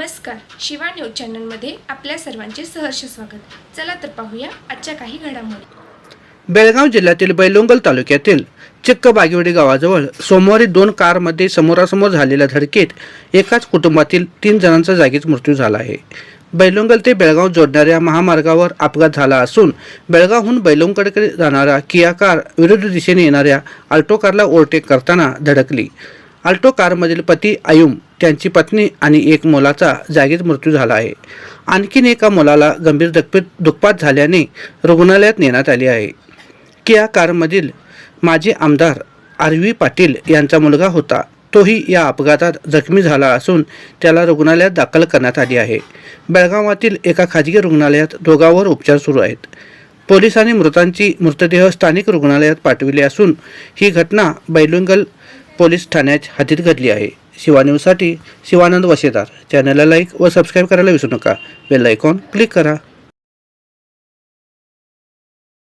Shiva news चॅनलमध्ये आपल्या सर्वांचे सहर्ष स्वागत. चला तर पाहूया आजच्या काही घडामोडी. बेळगाव जिल्ह्यातील बैलोंगल तालुक्यातील चिक्क बागिवडी गावाजवळ सोमवारी दोन कारमध्ये समोरासमोर झालेल्या धडकेत एकाच कुटुंबातील तीन जणांचा जागीच मृत्यू झाला आहे. बैलोंगल ते बेळगाव जोडणाऱ्या महामार्गावर अपघात झाला असून बेळगावहून बैलोंगकडे जाणारा किया कार विरुद्ध दिशेने येणाऱ्या अल्टो कारला ओव्हरटेक करताना धडकली. अल्टो कारमधील पती आयुम त्यांची पत्नी आणि एक मुलाचा जागीच मृत्यू झाला आहे. आणखीन एका मुलाला गंभीर दुखपीत दुखपात झाल्याने रुग्णालयात नेण्यात आली आहे. किया कारमधील माजी आमदार आर व्ही पाटील यांचा मुलगा होता. तोही या अपघातात जखमी झाला असून त्याला रुग्णालयात दाखल करण्यात आली आहे. बेळगावातील एका खाजगी रुग्णालयात दोघांवर उपचार सुरू आहेत. पोलिसांनी मृतांची मृतदेह स्थानिक रुग्णालयात पाठविले असून ही घटना बैलुंगल पोलीस ठाण्यात हातीत घडली आहे. शिवान्यूजसाठी शिवानंद वशेदार चॅनलला लाईक व सबस्क्राईब करायला विसरू नका. बेल आयकॉन क्लिक करा.